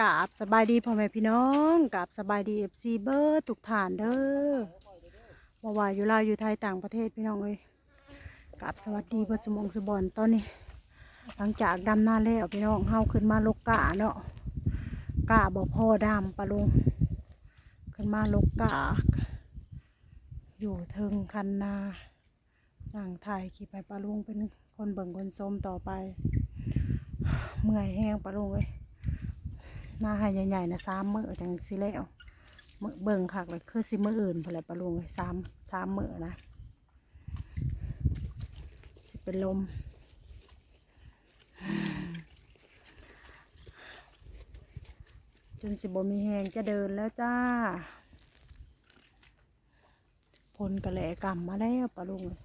กราบสบายดีพ่อแม่พี่น้องกราบสบายดีเอฟซีเบอร์ทุกฐานเด้อบ่ว่าอยู่ลาวอยู่ไทยต่างประเทศพี่น้องเอ้ยกราบสวัสดีเบิดสมองสบอนตอนนี้ หลังจากดำหน้าแล้วพี่น้องเฮาขึ้นมาลกกาเนาะกาบ่พอดำปะลุงขึ้นมาลกกาอยู่เทิงคันนานั่งถ่ายขี่ไปปลาลุงเป็นคนเบิ่งคนส้มต่อไป เมื่อยแห้งปลาลุงเอ้ย หน้าให้ใหญ่ๆนะสามมือจังสิแล้วมือเบิ่งคักเลยคือสิมืออื่นพอแหละปลาลุงเอ้ยสามสามมือนะสิเป็นลมจนสิบมีแหงจะเดินแล้วจ้าพลกระแหลกำมาแล้วปะลุงเลย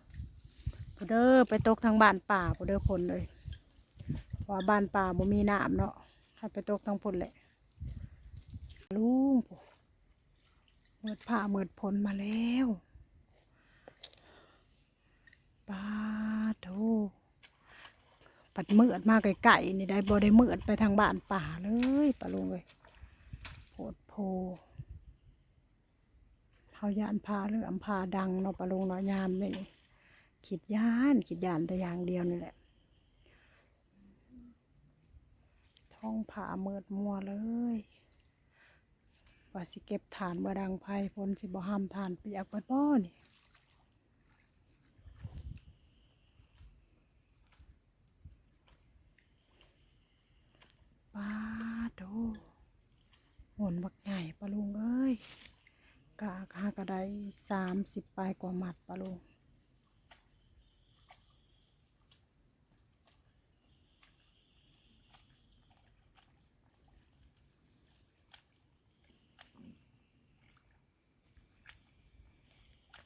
พอเด้อไปตกทางบ้านป่าพอเด้อพลเลยว่าบ้านป่าบ่มีน้ำเนาะให้ไปตกทางพลแหละ ลุงเมิดผ้าเมิดพลมาแล้วปาโถปัดเมืดมาไก่ๆนี่ได้บ่ได้เมืดไปทางบ้านป่าเลยปะลุงเลยโพดโพเฮายานพาหรืออำพาดังเนาะปะลุงเนาะยามนี่ขีดยานขีดยานแต่อย่างเดียวนี่แหละท้องผาเมิดมัวเลย ว่าสิเก็บฐานบ่ดังไพ่ฝนสิบ่ห้ามฐานเปียกเปิดบ่นี่ป้าโดหนบักใหญ่ปลาลุงเอ้ยกะหากระไดสามสิบปลายกว่าหมัดปลาลุง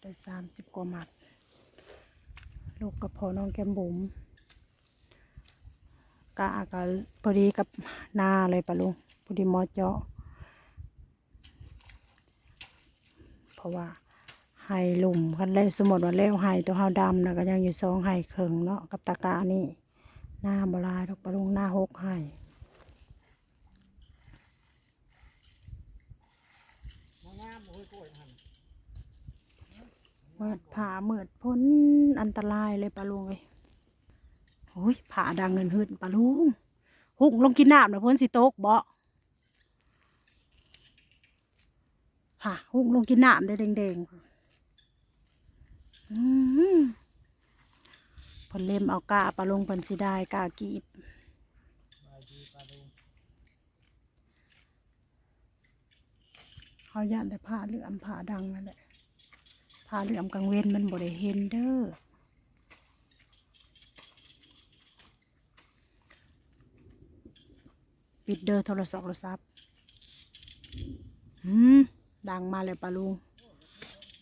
ได้สามสิบกว่าหมัด ลูกกับพอน้องแก้มบุ๋มกะกับพอดีกับหน้าเลยปะลุงพอดีมอเจาะ เพราะว่าไห่หลุมคันเล่สมมติว่าเล้วไห่ตัวเฮาดำนะก็ยังอยู่สองไห่เคิงเนาะกับตะกานี่ หน้าบลายดอกปะลุงหน้าหกไห่เมิ ดผ่าเมิดพ้นอันตรายเลยปะลุงเลยโอ้ยผ่าดังเงินหืดปะลุงหุกลงกินน้ำนะพ้นสิโต๊กบ่ค่ะหุกลงกินน้ำได้แดงๆอืมเพนเล่มเอากาปลาลงเพันสิได้กากีบเขาย่านแต่ผ้าเหลือมผ้าดังนั่นแหละ ผ้าเหลือมกลางเวนมันบ่ได้เห็นเด้อปิดเด้อโทรศัพท์โทรศัพท์อืมดังมาเลยปะลุง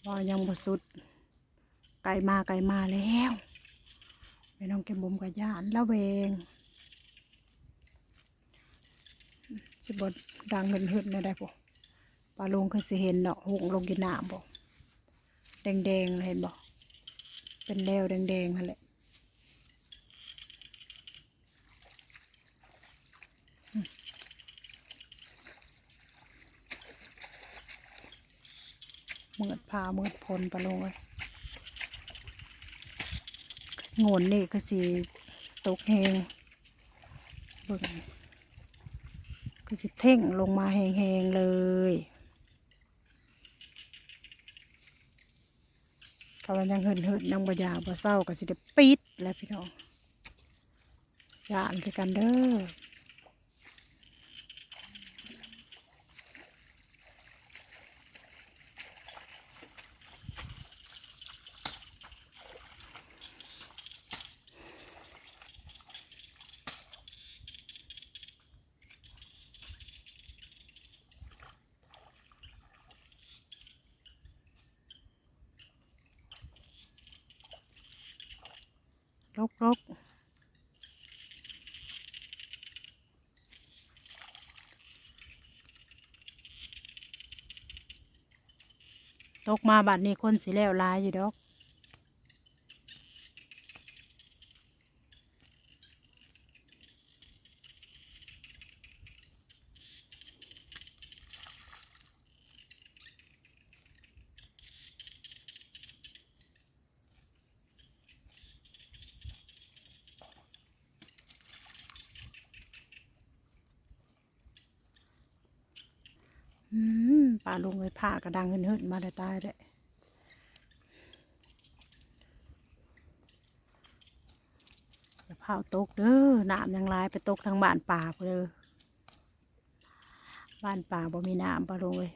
ว่ายังบสุด ไก่มาไก่มาแล้วไม่น้องเก็บบุมกับย่านละเวงสิบดดังเหินหึนๆได้ปะปลาลุงเคยสิเห็นเนาะหงลงกินน้ำบ่ แดงๆเห็นบ่เป็นแล้วแดงๆนั่นแหละเมือดพาเมือดพลปลาลงเลยโงนนี่ก็สิตกแหงเบิ่งก็สิเท่งลงมาแหงๆเลย กำลังยังเหินเหินยังบ่ยาวบ่เศร้าก็สิเดปิดแล้วพี่น้องย่านคือกันเด้อ รกรกตกมาบัดนี้คนสิแล้วลายอยู่ดอก ป่า ลงเลยผ้ากระดังเงินเหินมาได้ตายได้อย่าเผาตกเด้อน้ำยังหลายไปตกทางบ้านป่าเลยบ้านป่าบ่มีน้ำปลาลงเลย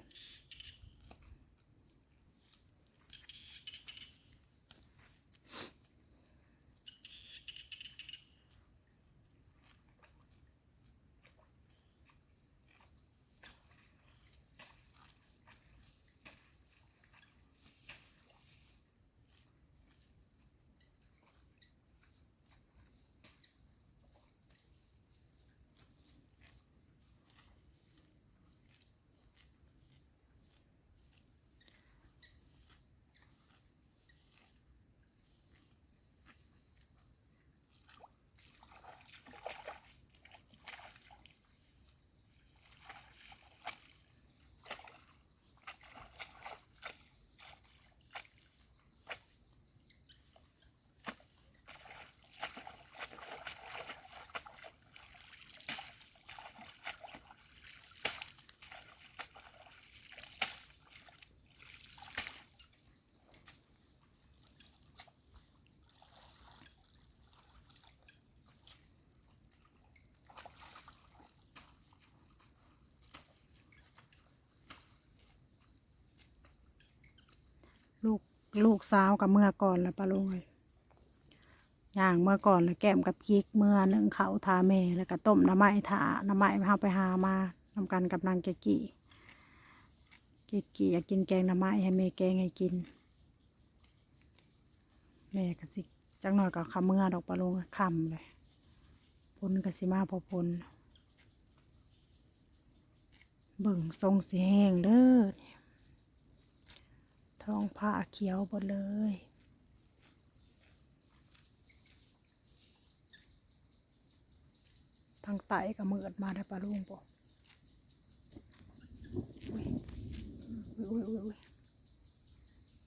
ลูกลูกสาวกับเมื่อก่อนแล้วปะลุงเลยย่างเมื่อก่อนแล้วแก้มกับกิกเมื่อหนึ่งเขาทาแม่แล้วก็ต้มน้ำไม้ถาน้ำไม้พาไปหามานำกันกับนางเกกีเกกีอยากกินแกงน้ำไม้ให้แม่แกงให้กินแม่ก็สิจังหน่อยก็ขำเมื่อดอกปลาลุงคำเลยพนกสิมาพอพนเบิ่งทรงสีแห้งเด้อ ท้องผ้าเขียวหมดเลยทางไตก็มือดมาได้ปลาลุงปะอุ้ยอุ้ยอุ้ยอุ้ย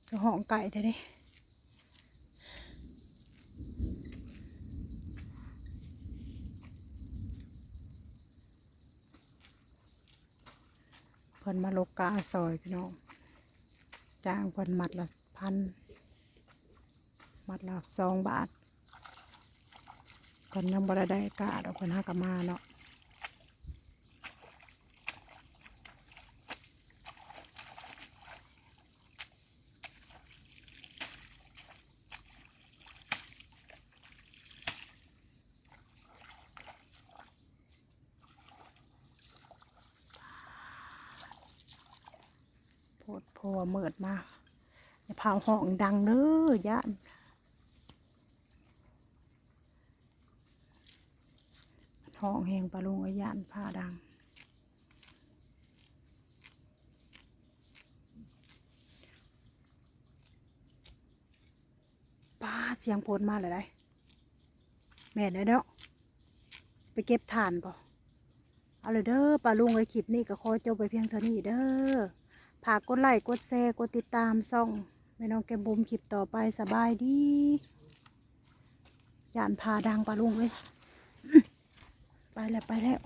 จะห้องไก่เท่เด้เพิ่นมาลกกาซอยพี่น้อง จ้างคนมัดละพันมัดละสองบาทคนยังบ่ได้ได้กาดอกเพิ่นหากมาเนาะ โพดโพเมิดมากอย่าเผาห้องดังเด้อย่านห้องแหงปลาลุงไอย่านผ้าดังป้าเสียงโพนมาเลยได้แม่เลยเนาะไปเก็บถ่านก่อนเอาเลยเด้อปลาลุงไว้คลิปนี้ก็ขอจบไปเพียงเท่านี้เด้อ ฝากกดไลค์กดแชร์กดติดตามซ่องแม่น้องแกมบุมคลิปต่อไปสบายดียานพาดังปลาลุงเลยไปแล้วไปแล้ว